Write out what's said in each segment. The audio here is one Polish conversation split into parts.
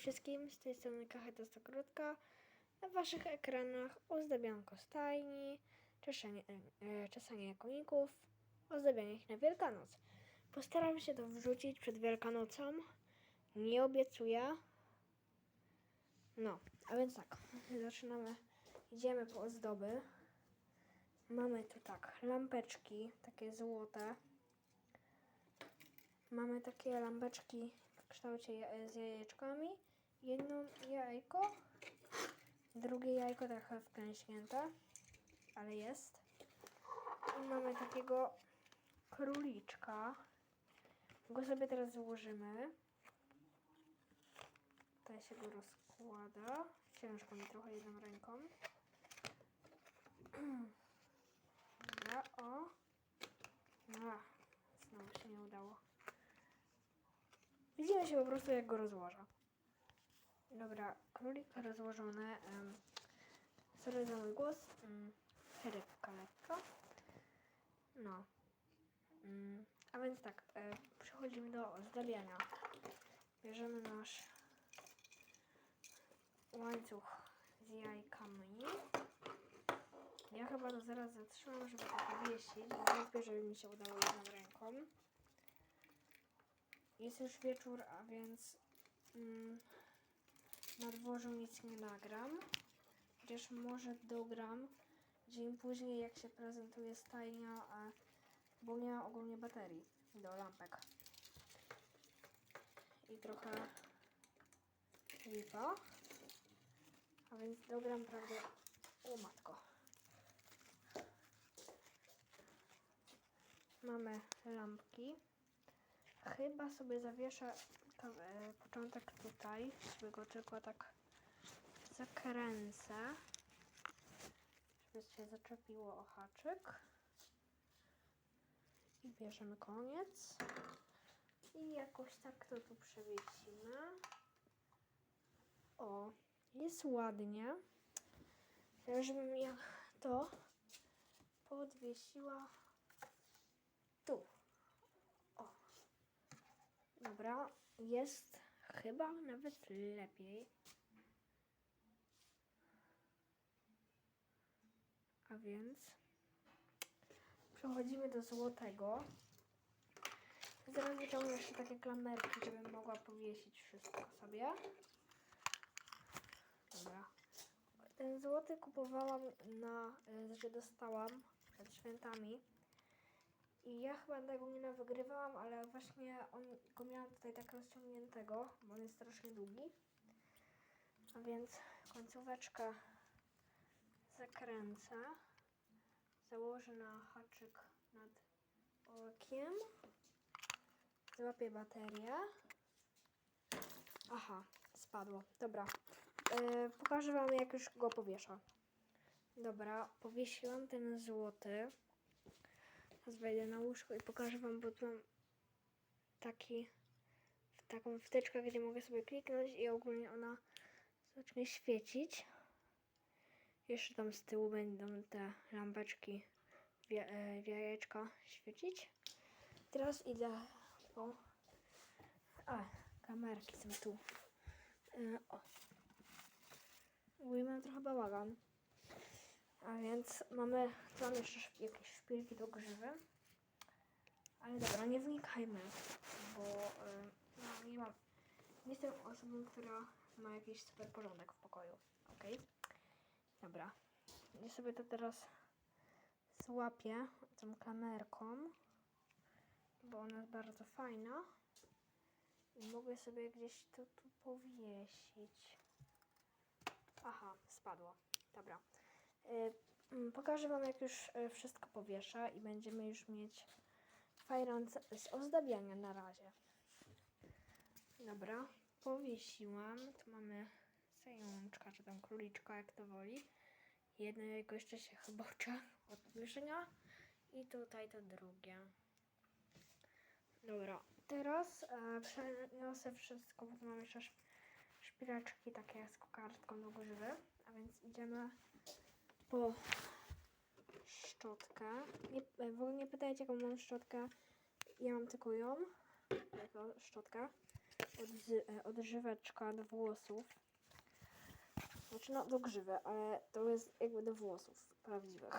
wszystkim, z tej strony Kacheta Stokrotka. Na waszych ekranach ozdabianko stajni, czeszenie, e, czesanie koników, ozdabianie ich na Wielkanoc. Postaram się to wrzucić przed Wielkanocą. Nie obiecuję. No, a więc tak, zaczynamy. Idziemy po ozdoby. Mamy tu tak, lampeczki, takie złote. Mamy takie lampeczki w kształcie z jajeczkami. Jedno jajko, drugie jajko trochę wklęśnięte, ale jest. I mamy takiego króliczka. Go sobie teraz złożymy. Tutaj się go rozkłada. Ciężko mi trochę jedną ręką. Dobra, o. A, znowu się nie udało. Widzimy się po prostu jak go rozłożę. Dobra, królik rozłożony. Um, sorry za mój głos. Um, lekko. No. Mm, a więc tak, e, przechodzimy do ozdabiania. Bierzemy nasz łańcuch z jajkami. Ja chyba to zaraz zatrzymam, żeby to powiesić, bo wątpię, żeby mi się udało jedną ręką. Jest już wieczór, a więc mm, na dworzu nic nie nagram. Chociaż może dogram dzień później, jak się prezentuje stajnia, a, bo nie ogólnie baterii do lampek. I trochę lipa. A więc dogram prawdę. O matko. Mamy lampki. Chyba sobie zawieszę tam, e, początek tutaj, żeby go tylko tak zakręcę, żeby się zaczepiło o haczyk. I bierzemy koniec. I jakoś tak to tu przewiecimy. O, jest ładnie. Teraz, żebym ja to podwiesiła tu. O. Dobra, jest chyba nawet lepiej. A więc przechodzimy do złotego. Zaraz wyciągnę jeszcze takie klamerki, żebym mogła powiesić wszystko sobie. Dobra. Ten złoty kupowałam na, znaczy dostałam przed świętami. I ja chyba nie wygrywałam, ale właśnie on, go miałam tutaj tak rozciągniętego, bo on jest strasznie długi. A więc końcóweczkę zakręcę. Założę na haczyk nad okiem. Złapię baterię. Aha, spadło. Dobra. Yy, pokażę Wam, jak już go powieszę. Dobra, powiesiłam ten złoty. Teraz wejdę na łóżko i pokażę Wam, bo tu mam taki, taką wtyczkę, gdzie mogę sobie kliknąć i ogólnie ona zacznie świecić. Jeszcze tam z tyłu będą te lampeczki e, w jajeczka świecić. Teraz idę po... A, kamerki są tu. E, o. Ujmę mam trochę bałagan. A więc mamy, tu jeszcze jakieś szpilki do grzywy. Ale dobra, nie wnikajmy, bo y, no, nie mam, nie jestem osobą, która ma jakiś super porządek w pokoju. Ok? Dobra. Ja sobie to teraz złapię tą kamerką, bo ona jest bardzo fajna. I mogę sobie gdzieś to tu powiesić. Aha, spadło. Dobra. Y, mm, Pokażę Wam, jak już y, wszystko powieszę i będziemy już mieć fajną z- ozdabiania na razie. Dobra, powiesiłam. Tu mamy zajączka, czy tam króliczka, jak to woli. Jedno jajko jeszcze się chybocze od powieszenia. I tutaj to drugie. Dobra, teraz e, przeniosę wszystko, bo mam jeszcze sz- szpileczki takie z kokardką do grzywy. A więc idziemy po szczotkę. Nie, e, w ogóle nie pytajcie, jaką mam szczotkę. Ja mam tylko ją, jako szczotkę. odzy- e, odżyweczka do włosów. Znaczy no do grzywy, ale to jest jakby do włosów prawdziwych.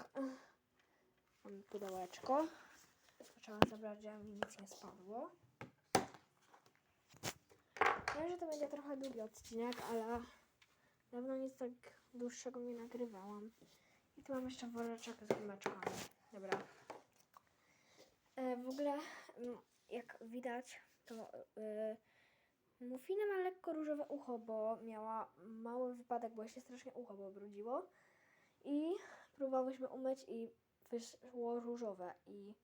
Mam pudełeczko. Trzeba zabrać, żeby mi nic nie spadło. Wiem, że to będzie trochę długi odcinek, ale dawno nic tak dłuższego nie nagrywałam. I tu mam jeszcze woreczek z gumeczkami. Dobra. E, w ogóle, mm, jak widać, to e, Mufina ma lekko różowe ucho, bo miała mały wypadek, bo się strasznie ucho pobrudziło. I próbowałyśmy umyć i wyszło różowe. I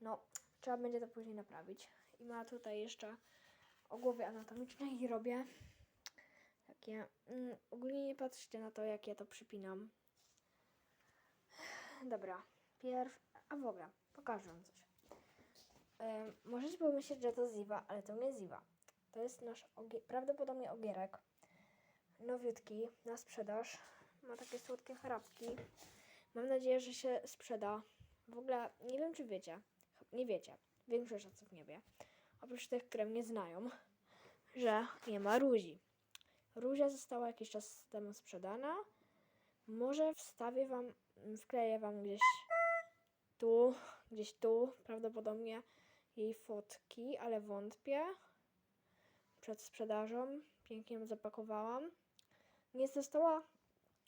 no, trzeba będzie to później naprawić. I ma tutaj jeszcze o głowie anatomicznej i robię takie... Mm, ogólnie nie patrzcie na to, jak ja to przypinam. Dobra, pierw... A w ogóle, pokażę wam coś. Em, możecie pomyśleć, że to Ziwa, ale to nie Ziwa. To jest nasz ogie- prawdopodobnie ogierek. Nowiutki, na sprzedaż. Ma takie słodkie chrapki. Mam nadzieję, że się sprzeda. W ogóle nie wiem, czy wiecie. Nie wiecie. Większość osób nie wie. Oprócz tych, które mnie znają, że nie ma Ruzi. Ruzia została jakiś czas temu sprzedana. Może wstawię wam, wkleję wam gdzieś tu, gdzieś tu, prawdopodobnie jej fotki, ale wątpię. Przed sprzedażą. Pięknie ją zapakowałam. Nie została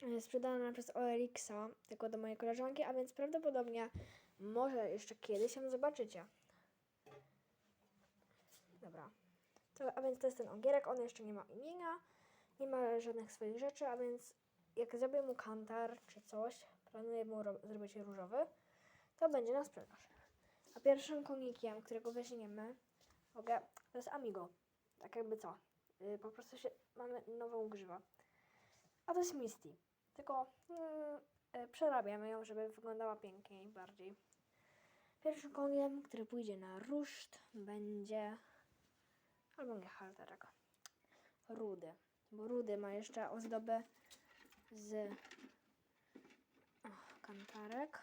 e, sprzedana przez OLX-a, tylko do mojej koleżanki, a więc prawdopodobnie może jeszcze kiedyś ją zobaczycie. Dobra. To, a więc to jest ten ogierek, on jeszcze nie ma imienia, nie ma żadnych swoich rzeczy, a więc jak zrobię mu kantar czy coś, planuję mu ro- zrobić różowy, to będzie na sprzedaż. A pierwszym konikiem, którego weźmiemy, mogę, to jest Amigo. Tak jakby co. Yy, po prostu się, mamy nową grzywę. A to jest Misty. Tylko mm, y, przerabiamy ją, żeby wyglądała piękniej bardziej. Pierwszym koniem, który pójdzie na ruszt, będzie. Albo nie halterek. Rudy. Bo rudy ma jeszcze ozdobę z kantarek.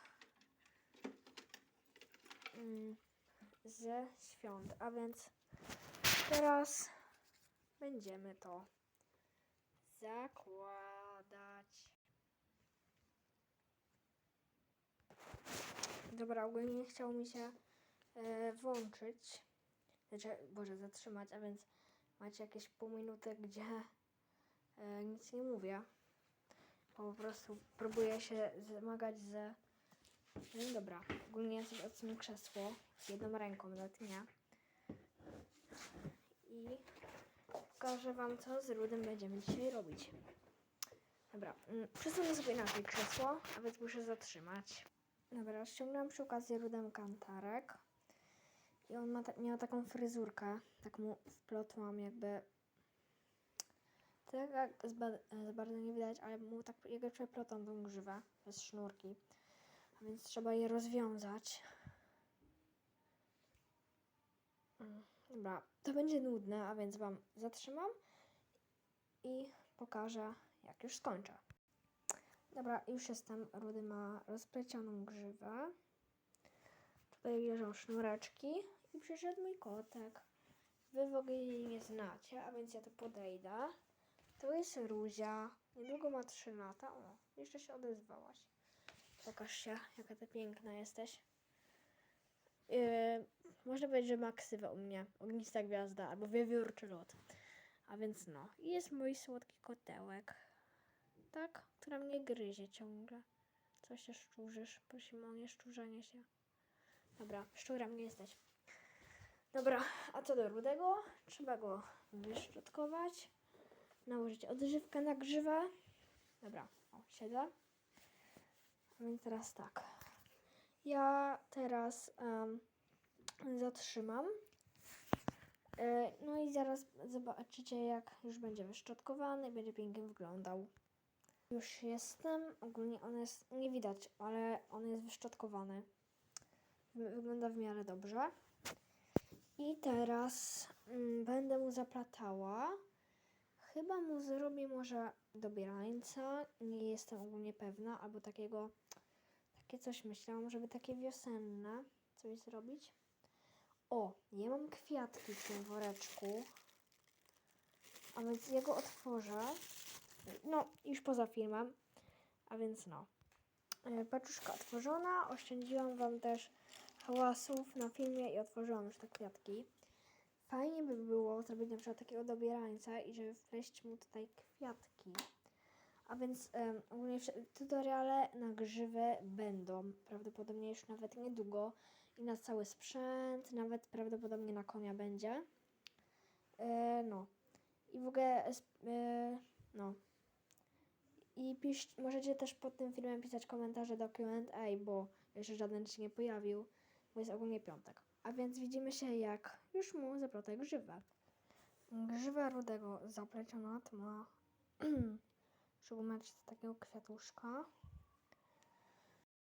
Mm, ze świąt. A więc teraz będziemy to zakładać. Dobra, ogólnie chciało mi się e, włączyć, znaczy, boże, zatrzymać, a więc macie jakieś pół minuty, gdzie e, nic nie mówię. Po prostu próbuję się zmagać ze... No dobra, ogólnie ja sobie odsunę krzesło z jedną ręką, nawet nie. I pokażę wam, co z Rudym będziemy dzisiaj robić. Dobra, mm, przesunę sobie inaczej krzesło, a więc muszę zatrzymać. Dobra, ściągnęłam przy okazji Rudem kantarek. I on ma ta, miał taką fryzurkę, tak mu wplotłam jakby... Tak jak za, za bardzo nie widać, ale mu tak jakby przeplotą tą grzywę bez sznurki. A więc trzeba je rozwiązać. Mm, Dobra, to będzie nudne, a więc Wam zatrzymam i pokażę, jak już skończę. Dobra, już jestem. Rudy ma rozplecioną grzywę. Tutaj leżą sznureczki i przyszedł mój kotek. Wy w ogóle jej nie znacie, a więc ja tu podejdę. To jest Ruzia. Niedługo ma 3 lata. O, jeszcze się odezwałaś. Pokaż się, jaka ty piękna jesteś. Yy, można powiedzieć, że ma ksywę u mnie. Ognista gwiazda albo wiewiórczy lot. A więc no. I jest mój słodki kotełek. Tak? Która mnie gryzie ciągle. Co się szczurzysz? Prosimy o nieszczurzenie się. Dobra, szczurem nie jesteś. Dobra, a co do rudego? Trzeba go wyszczotkować. Nałożyć odżywkę na grzywę. Dobra, o, siedzę. A więc teraz tak. Ja teraz em, zatrzymam. E, No i zaraz zobaczycie, jak już będzie wyszczotkowany będzie pięknie wyglądał. Już jestem. Ogólnie on jest, nie widać, ale on jest wyszczotkowany. Wy- Wygląda w miarę dobrze. I teraz mm, będę mu zaplatała. Chyba mu zrobię może dobierańca. Nie jestem ogólnie pewna, albo takiego takie coś myślałam, żeby takie wiosenne coś zrobić. O, ja mam kwiatki w tym woreczku. A więc jego otworzę. No, już poza filmem. A więc no. E, Paczuszka otworzona. Oszczędziłam Wam też hałasów na filmie i otworzyłam już te kwiatki. Fajnie by było zrobić na przykład takiego dobierańca i żeby wpleść mu tutaj kwiatki. A więc em, ogólnie tutoriale na grzywę będą prawdopodobnie już nawet niedługo i na cały sprzęt, nawet prawdopodobnie na konia będzie. E, no. I w ogóle e, no. I pisz, możecie też pod tym filmem pisać komentarze do Q&A, bo jeszcze żaden się nie pojawił, bo jest ogólnie piątek. A więc widzimy się jak już mu zaplotę grzywę. Grzywę rudego zaplecionat ma żeby mieć takiego kwiatuszka.